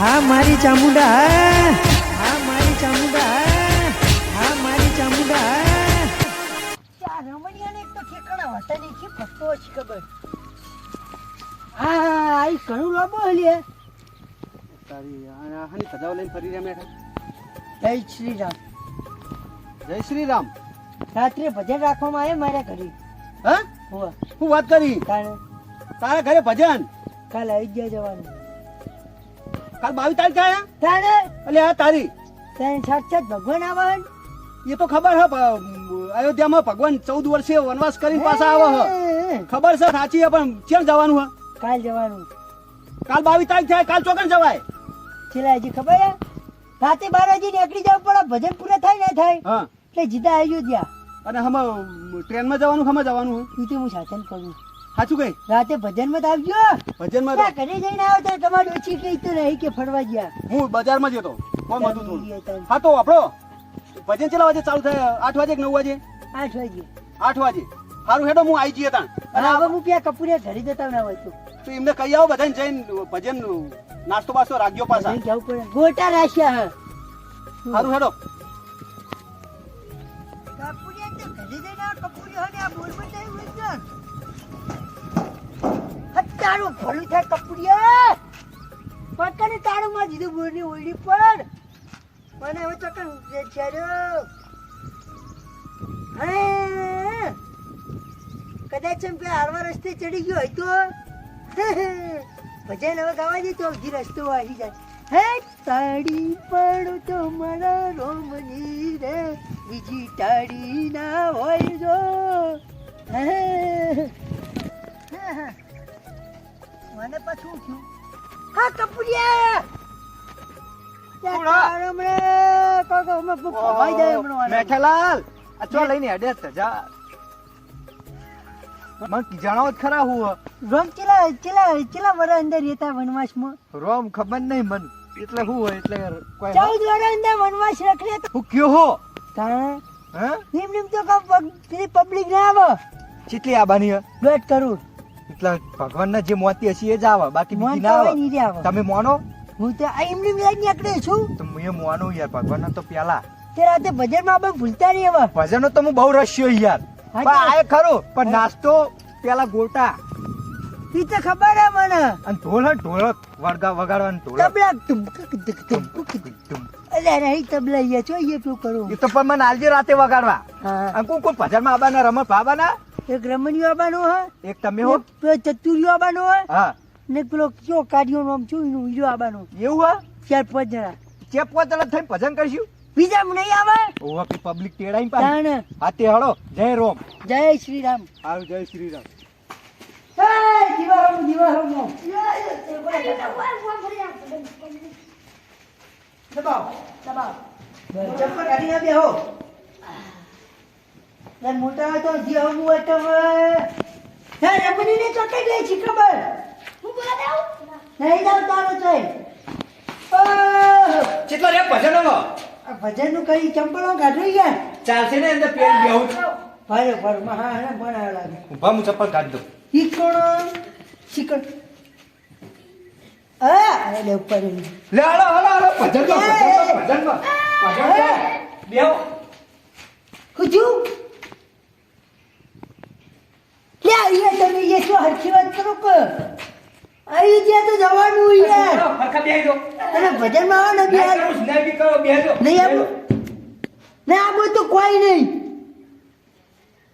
હા મારી ચામુંડા હા હા મારી ચામુંડા હા હા મારી ચામુંડા. હા આ રમણીયાને એક તો ઠેકાણા હોતા નહીં છે ફક્તો જ ખબર? હા હા આ ઘણું લાંબો હલીએ તારી આની સજાઓ લઈને ફરી રહ્યા મેઠા જય શ્રી રામ. જય શ્રી રામ. રાત્રે ભજન રાખવામાં આવે મારા ઘરે. હા? હું વાત કરી? તારા ઘરે ભજન? કાલ ગયા જવાનું. કાલ બાવીસ તારીખ આયા તાણે એટલે આ તારી. તાણે સાક્ષાત ભગવાન આવે એ તો ખબર હ અયોધ્યામાં ભગવાન ચૌદ વર્ષે વનવાસ કરીને પાછા આવે હે. ખબર છે સાચી પણ ક્યાં જવાનું હા? કાલ જવાનું. કાલ બાવીસ તારીખ થાય કાલ ચોકન જવાય. છેલ્લા હજી ખબર હે? રાતે બાર વાગે નીકળી જવું પડે ભજન પૂરા થાય ના થાય. હા. એટલે જીતા અયોધ્યા. અને હમ ટ્રેનમાં જવાનું હમ જવાનું હું? તો હું શાસન કરું. સાચું કઈ? રાતે ભજનમાં જ આવજો. ભજનમાં ત્યાં ઘરે જઈને આવો તો તમારું ઓછી કઈ તો રહી કે ફરવા ગયા. હું બજારમાં જતો. કોણ મધુ તું હા તો આપણો ભજન કેટલા વાગે ચાલુ થાય? આઠ વાગે કે નવ વાગે? વાગે. આઠ વાગે. સારું હેડો હું આવી જઈએ તાણ હવે હું ત્યાં કપૂરે ઘરે જતા ના હોય તો. તો એમને કહી આવો બધાને જઈને ભજન નાસ્તો બાસ્તો રાખ્યો પાછા. નહીં જવું પડે ગોટા રાખ્યા હે. સારું હેડો. તારું ભલું થાય કપૂરિયા પકડ તારું માં દીધું બોરની ઓયડી પર મને હવે ચકન ચાર્યો હે. કદાચ એમ કે હારવા રસ્તે ચડી ગયો હોય તો? ભજન હવે ગાવા દે તો અડધી રસ્તો આવી જાય. હે, તાળી પડો તો મારા રોમની રે. બીજી તાળી ના હોય જો. હે. મને પછી થયું? હા આને. મેઠાલાલ આ ચો લઈને હેડે સજા મને જણાવો ખરા હું રોમ ચેલા ચેલા ચેલા વર અંદર રહેતા વનવાસમાં? રોમ ખબર નહીં મન. એટલે શું હોય એટલે કોઈ ચૌદ વર અંદર વનવાસ રખડે તો હું કયો હો? તાણે? હે? નિમ નિમ તો પબ્લિક ના આવે. ચીટલી આબાની હે? દોઢ કરોડ એટલે ભગવાનના જે મોતી હશે એ જ આવે. બાકી બીજી ના આવે તમે મોનો? હું તો આ એમની લઈને નીકળે છું. તો હું એ મોનું યાર ભગવાન તો પેલા તે રાતે ભજનમાં આપણે ભૂલતા નહીં હવે ભજનો તો હું બહુ રસ્યો યાર. પણ તો- આ ખરું પણ નાસ્તો પેલા ગોટા. ઈ તો ખબર હે મને. અન ઢોલ ઢોલ વળગા વગાડવાનું ઢોલ તબલા ટુમક. અલ્યા નહીં તબલા અહીંયા છો અહીંયા પેલું કરું. એ તો પણ મને આલજે રાતે વગાડવા. હા. ભજનમાં આબાના રમત ભાબાના એક રમણીયો આવવાનો હે એક તમે હો. ચતુરિયો આવવાનો હે હા. ને પેલો કયો કાર્યો નામ છું એનું હીરો આવવાનો. એવું હા ચાર પાંચ જણા. ચેપ પોતળા થઈને ભજન કરશું? બીજા નહીં આવે? ઓવા કે પબ્લિક તેડાઈ પાસે હા તે હળો. જય રોમ. જય શ્રી રામ હારું જય શ્રી રામ હે જીવારામ જીવારામ દબાવ. દબાવ. ચપ્પલ કાઢી ના બેહો. મોટા તો જે હોય તો હે રમણી ને ચોટાઈ ગઈ છે ખબર? નહીં જાવ તારો છે કેટલા રે ભજનો આ ભજનનું કઈ ચંપલો કાઢી યાર ચાલશે ને અંદર પેર બેહું ભારે ભારે મહા હે બનાવ લાગે. ઊભા હું ચપ્પલ કાઢ દઉં. ઈ કોણ શીકણ આ અરે ઉપર. લે હળો હળો હળો ભજન ભજન ભજનમાં ભજનમાં બેહો કુજુ લે અહીંયા તમે એ શું હરખી વાત કરો કે. આવી જ્યાં તો જવાનું યાર. ફરખા બેહી દો ભજનમાં આવો ને બિહાર. નહીં બી કરો બેહજો નહીં આવું. ના આવું તો કોઈ નહીં.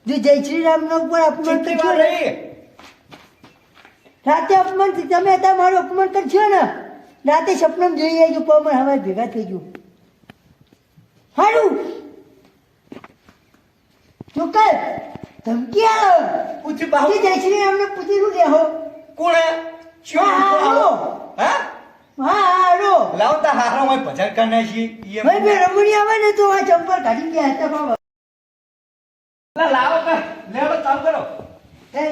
જો જય શ્રી રામ નો ઉપર અપમાન કરશો ને. રાતે અપમાન તમે અત્યારે મારું અપમાન કરશો ને. રાતે સપનમ જોઈ આવજો પણ હવે ભેગા થઈ ગયું. સારું ચોક્કસ. ધમકી આવે પૂછ્યું બાહુ. જે જય પૂછી રામને પૂછેલું લેહો કોણે હે? હા, હા, હા? હા હારો લાવ તા હારો હોય ભજન કરને એમ. ભાઈ બે રમણી આવે ને તો આ ચંપલ કાઢી ગયા હતા બાબા. લા, લાવો કે લેડો ચાલુ કરો. હે,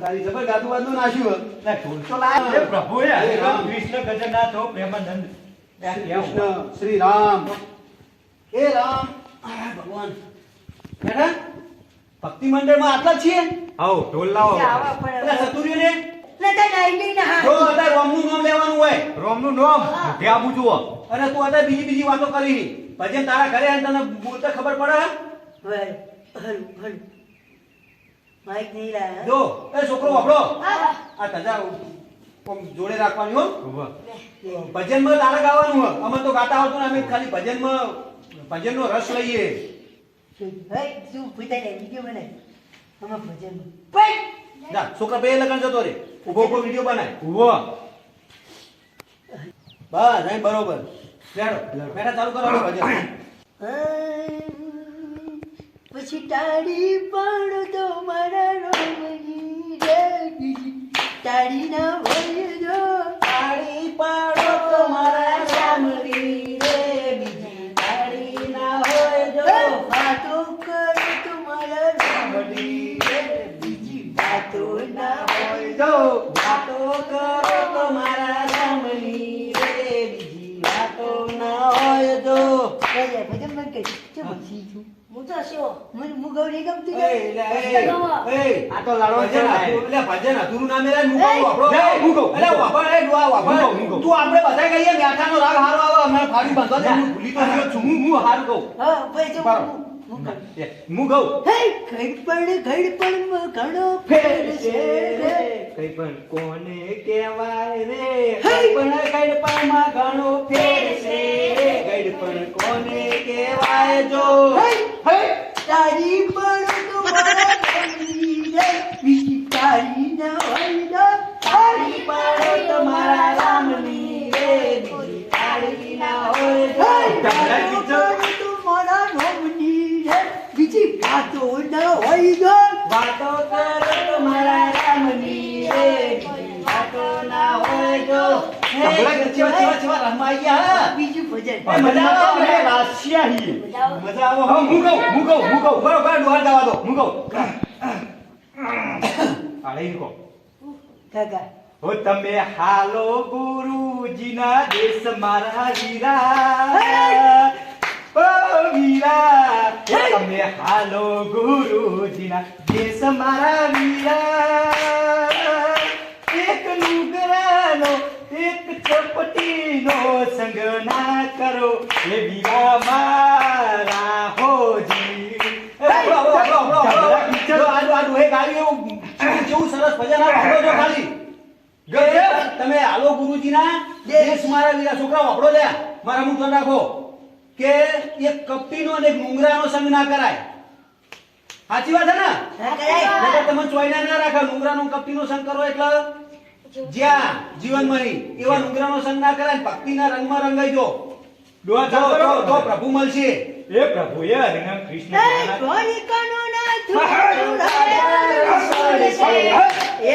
તારી જબર ગાદુ બાદુ નાખ્યું લે ઢોલ તો લાય. હે. પ્રભુ રામ. કૃષ્ણ ગજનાથ પ્રેમાનંદ. કૃષ્ણ શ્રી રામ. હે રામ. આ ભગવાન. ભક્તિ મંડળમાં આટલા જ છીએ? આવો ઢોલ લાવો. એટલે સતુર્ય ને નતા ડાયરી ના જો અત્યારે રોમનું નામ લેવાનું હોય. રોમનું નામ? મોઢે આબુ અને તું અત્યારે બીજી બીજી વાતો કરી. ભજન તારા ઘરે તને બોલતા ખબર પડે? વળ હલ હલ માઈક નહીં લાયા. જો એ છોકરો વાપરો. આ તજા જોડે રાખવાની હો. ભજનમાં તારે ગાવાનું અમે તો ગાતા આવતું ને અમે ખાલી ભજનમાં ભજનનો રસ લઈએ. શું ને વિડિયો બનાય. આમાં ભજન. જા છોકરા બે લગન જતો રે ઊભો ઊભો વીડિયો બનાય. ઊભો. બસ અહીં બરોબર. બેઠો. બેઠા ચાલુ કરો ભજન. પછી તાળી પાડો તો મારા રોમની તાળી ના હોય કઈ ભજન બંધ કરી છે સી છું. હું તો શું મને મુગવ નહીં ગમતું એ, એ, એ, આ તો લાડો છે એટલે ભજન અધૂરું ના મેલાય, મુકો એ, વાપરો. એટલે વાપર, એ, દુઆ વાપર. તું આપણે બધા કહીએ મેઠાનો રાગ હારો આવે હમણાં ફાડી બાંધવા દે. હું ભૂલી તો ગયો છું. હું- હું હારું કહું. હા ભાઈ જો મુગવ હે કઈ પણ કઈ પણ ઘણો ફેર છે રે. કઈ પણ કોને કહેવાય રે? ગડપણ ગડપણમાં ઘણો ફેર છે ગડપણ કોને કહેવાય જો? હે હે! તારી વાતો કરો તમારા રામની રે. વાતો ના હોય જો હે, સંભળાય? ચેવા ચેવા ચેવા બીજું ભજન. મજા આવે ને? મજા આવો. હા, હું કહું, હું કહું, હું કહું. બરોબર ડોહાર દો. હું કહું. આલે કહો. કાકા ઓ તમે હાલો ગુરુજીના દેશ મારા ઓ વીરા તમે હાલો ગુરુજીના દેશ મારા વીરા. એક નુગરાનો એક ચપટીનો સંગ ના કરો. એ વીરા મારા હોજી કેવું સરસ ભજન વાપરો છો ખાલી. તમે હાલો ગુરુજીના દેશ. મારા વીરા. છોકરા વાપરો લે મારા મુખ નાખો રાખો. કે એક કપટીનો અને એક ડુંગરાનો સંગ ના કરાય સાચી વાત છે ને ના કરાય તમે ચોઈના ના રાખો ડુંગરાનો ને કપટીનો સંગ કરો એટલે જ્યાં જીવનમાં નહીં એવા ડુંગરાનો સંગ ના કરાય ભક્તિના રંગમાં રંગાઈ જો ડોહા જો જો પ્રભુ મળશે એ પ્રભુ એ હરિનામ કૃષ્ણ હે ભગવાનના- દ્વારિકાનો નાથ રાજા રસોડ છે. એ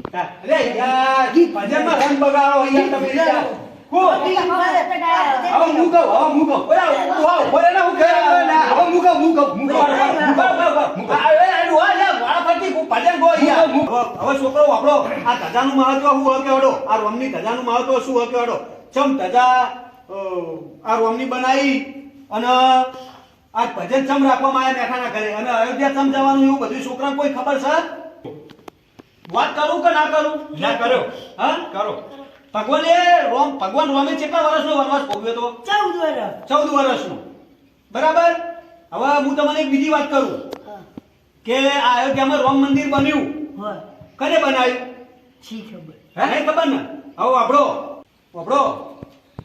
ભજનમાં રંગ બગાડો, યાર, તમે હવે હું કહું, હવે હું કહું. ઓલા, ઊભો, ઊભો રહે ને, હું કહું. હવે હું કહું, હું કહું, હું કહું. બરાબર, બરાબર. આ, એ, એ, ડોહા છે, વાળા ફરતી, હું ભજન કહું, યાર. હવે હવે છોકરો વાપરો આ ધજાનું મહત્વ શું હકે હડો આ રોમની ધજાનું મહત્વ શું હકે ચમ ધજા આ રોમની બનાવી અને આ ભજન ચમ રાખવામાં આવ્યા મેઠાના ઘરે અને અયોધ્યા ચમ જવાનું એવું બધું છોકરાને કોઈ ખબર છે વાત કરું કે ના કરું? ના કરો. હા? કરો. ભગવાને રોમ ભગવાન રોમે કેટલા વર્ષનો વનવાસ ભોગવ્યો હતો ચૌદ વર્ષ. ચૌદ વર્ષનો. બરાબર? હવે હું તમને એક બીજી વાત કરું. કે આ અયોધ્યામાં રોમ મંદિર બન્યું. કને બનાવ્યું? છી ખબર? હે? ખબર ને? હવે આપણો આપણો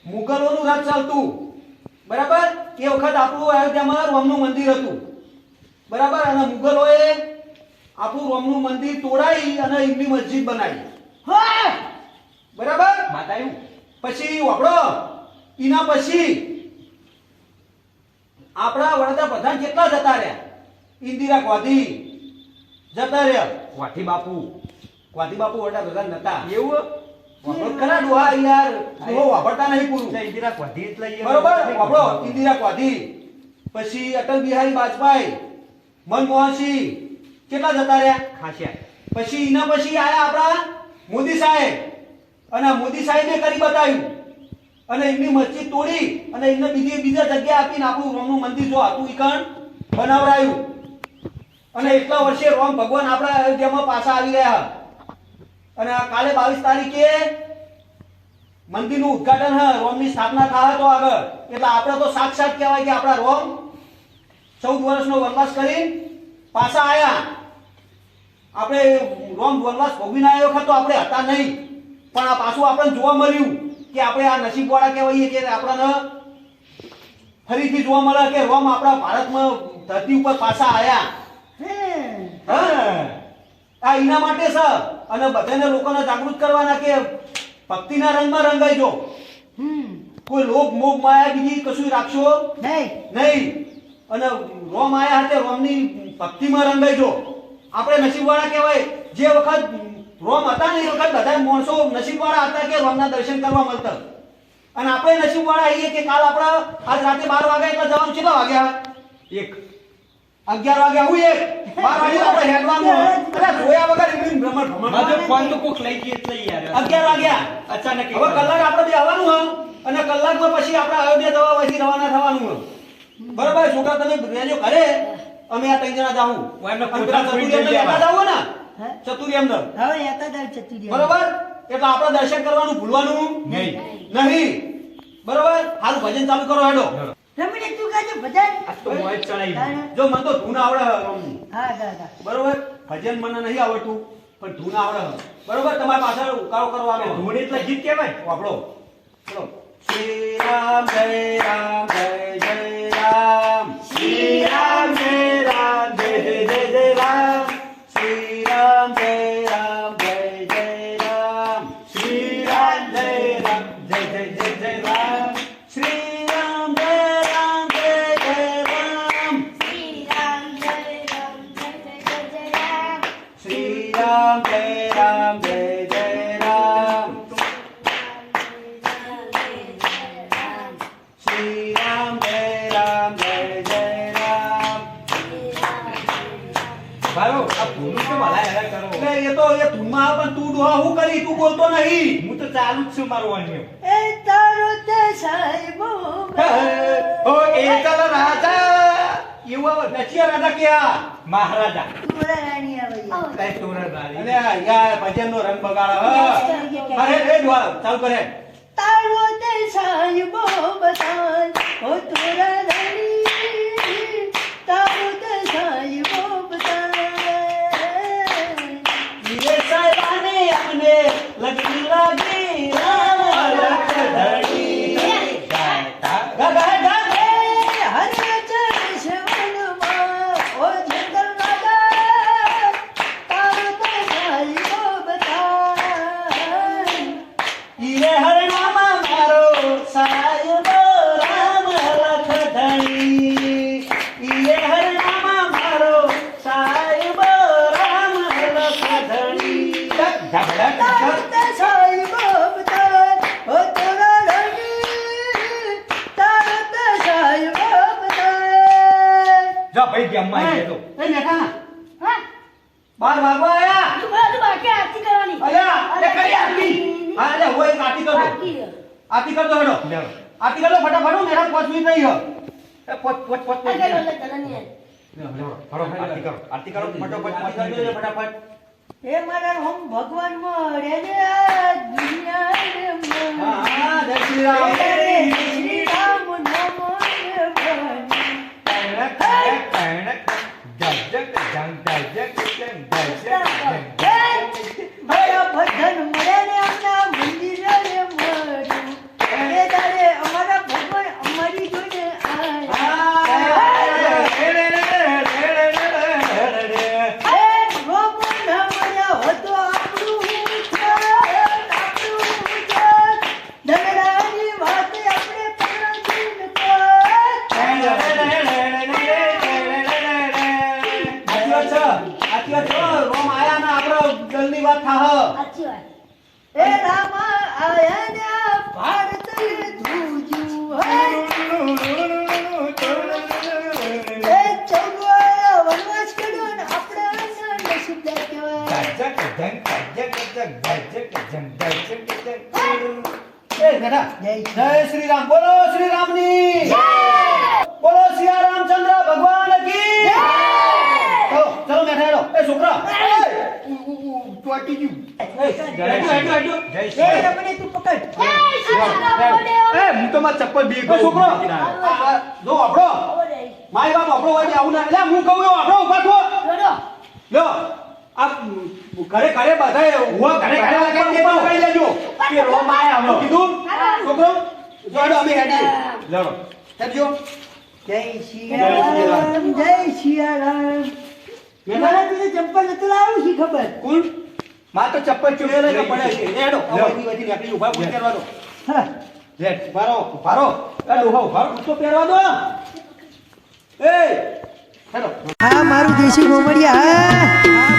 મુગલોનું રાજ ચાલતું. બરાબર? એ વખત આપણું અયોધ્યામાં રોમનું મંદિર હતું. બરાબર? અને મુગલોએ આપણું રોમનું મંદિર તોડાઈ અને એમની મસ્જિદ બનાવી. હોય બરાબર? એવું પછી વાપરો. એના પછી આપણા વડાપ્રધાન કેટલા જતા રહ્યા? ઇન્દિરા ગાંધી જતા રહ્યા. વાથી બાપુ. વાદી બાપુ વડાપ્રધાન નતા. એવું? ખરા ડોહા યાર. ડોહો વાપરતા નહીં પૂરું. ઇન્દિરા ગોધી એટલે બરોબર? વાપરો. ઇન્દિરા ગાંધી. પછી અટલ બિહારી વાજપેયી મનમોહન સિંહ કેટલા જતા રહ્યા? ખાસ્યા. પછી એના પછી આયા આપણા મોદી સાહેબ. અને મોદી સાહેબે કરી બતાવ્યું. અને એમની મસ્જિદ તોડી અને એમને બીજી બીજા જગ્યા આપીને આપણું રોમનું મંદિર જો હતું ઈકણ બનાવરાયું અને એટલા વર્ષે રોમ ભગવાન આપણા અયોધ્યામાં પાછા આવી ગયા. અને આ કાલે બાવીસ તારીખે મંદિરનું ઉદ્ઘાટન હ રોમની સ્થાપના થાય તો આગળ. એટલે આપણે તો સાક્ષાત કહેવાય કે આપણા રોમ ચૌદ વર્ષનો વનવાસ કરી પાછા આવ્યા આપણે રોમ વનવાસ ભોગવીને આવ્યો વખત તો આપણે હતા નહીં. પણ આ પાછું આપણને જોવા મળ્યું કે આપણે આ નસીબવાળા કહેવાઈએ કે આપણને ફરીથી જોવા મળે કે રોમ આપણા ભારતમાં ધરતી ઉપર પાછા આવ્યા હા. આ એના માટે છે. અને બધાને લોકોને જાગૃત કરવાના કે ભક્તિના રંગમાં રંગાઈજો હમ. કોઈ લોભ મોભ માયા બીજી કશું રાખશો? નહીં. નહીં. અને રોમ આયા હતા રોમની ભક્તિમાં રંગાઈજો આપણે નસીબવાળા કહેવાય. જે વખત રોમ હતા ને એ વખત બધા માણસો નસીબવાળા હતા કે રોમના દર્શન કરવા મળતા. અને આપણે નસીબવાળા આવીએ કે કાલ આપણે આજ રાતે બાર વાગ્યા એટલે જવાનું કેટલા વાગ્યા? એક. અગિયાર વાગ્યા. આવું એક? બાર વાગે આપણે હેડવાનું. એટલે જોયા વગર એમની ભ્રમણ. ભ્રમણ ફોન તો કોક લઈ ગઈ એટલે યાર. અગિયાર વાગ્યા. અચાનક હવે કલાક આપણે બે આવવાનું હોય. અને કલાકમાં પછી આપણે અયોધ્યા જવા પછી રવાના થવાનું હોય. બરોબર? છોકરા તમે રેજો ઘરે અમે આ ત્રણ જણા જાવું એમને પેલા ફોટા ચતુરી લઈ અમને લેવા. લેતા જાવું ને. હે? ચતુરી હવે એતા દાળ ચતુરી બરોબર? એટલે આપણે દર્શન કરવાનું ભૂલવાનું? નહીં. નહીં. બરોબર? હાલ ભજન ચાલુ કરો હેડો. રમણી તું કાજે ભજન. તો મોજ ચડાઈ જો મને તો ધૂન આવડે હા ગા ગા બરોબર? ભજન મને નહીં આવડતું પણ ધૂન આવડે બરોબર? તમારી પાછળ ઉકાળો કરવાનો ધૂળ એટલે ગીત કહેવાય? ચલો. શ્રી રામ જય રામ જય જય રામ. શ્રી રામ જય રામ એટલે એ તો એ ધૂનમાં પણ તું ડોહા હું કરી તું બોલતો નહીં. હું તો ચાલુ જ છું મારું અન્ય. એ તારો તે સાહેબો ઓ એકલ રાજા. એવું આવે નચિયા રાજા ક્યાં? મહારાજા. રંગ બગાડે અરે કરે. તારો તે સાહેબો ઓ તુરા રાણી તારો તે સાહેબો બતાય ઈરે સાહેબાને અમને લગી લાગી રામ લખ ધણી ગા ગા ગા હરે ચરણ શિવનમાં ઓ જંગલ રાજા તારો તે સાહેબો બતાય ઈરે હરણામાં મારો સાહેબો રામ લખ ધણી ઈરે હરણામાં મારો સાહેબો રામ લખ ધણી ઝાકડા, તારો ઝાકડા. તે સાહેબો બતાય ઓ તુરા રાણી તારો તે સાહેબો બતાય જા ભાઈ ગેમમાં આવી ગયો એ મેઠા બાર વાગવા આયા. અલ્યા એ કરી આરતી હા અલ્યા હોય એક આરતી કરજો આરતી કરજો હેડો. આરતી કરજો ફટાફટ હો, મેરા પાંચ મિનિટ નહીં હો એ પોચ પોચ પોચ પોચ લે, લે, કરો, આરતી કરો. આરતી કરો ફટોફટ આરતી કરજો એટલે ફટાફટ. હે મારા હમ ભગવાન મળે ને દુનિયા રે મને. હા હા જય શ્રી રામ હે રે શ્રી રામ નમો રે ભવાની. કણક, કણક, કણક. જગ, જગ, જંગ, જગ, જગ, જગ, જગ, જગ, જગ. હે, મારા ભજન મળે ને અમના મંદિરે રે મળ્યું. હે તારે અમારા ભગવાન અમારી જોડે આયા. હે, રોમ ના મળ્યા હોત તો આપણું થાય. એ રામ આયા ને ભારત ધ્રુજ્યું હે એ ચૌદ વાર વનવાસ કર્યો ને આપણે આના નસીબદાર કહેવાય એ બેટા જય શ્રી રામ બોલો શ્રી રામની બોલો સિયા રામચંદ્ર ભગવાન કી ચલો ચલો બેઠા હેડો એ છોકરા ચોટી ગયું ચપ્પલ બી છોકરો જો આપણો મારી બાપ આપણો હોય આવું ના એટલે હું કહું આપણો ઊભા થો આ ઘરે ઘરે બધા ઊભા ઘરે લેજો કે. કીધું છોકરો જો અમે હેડી લડો હેડજો જય સિયારામ જય તુને ચંપલ નતું લાવ્યું શી ખબર કોણ માર તો ચપ્પલ ચૂક એ પડે છે હેડો. અવાજની વચ્ચે નીકળી ઊભા ઊભા કરવા દો હા લેટ ભારો ભારો એ ડોહા ઉભારો તો પહેરવા દો એ હેડો આ મારું દેશી ગોમડિયા આ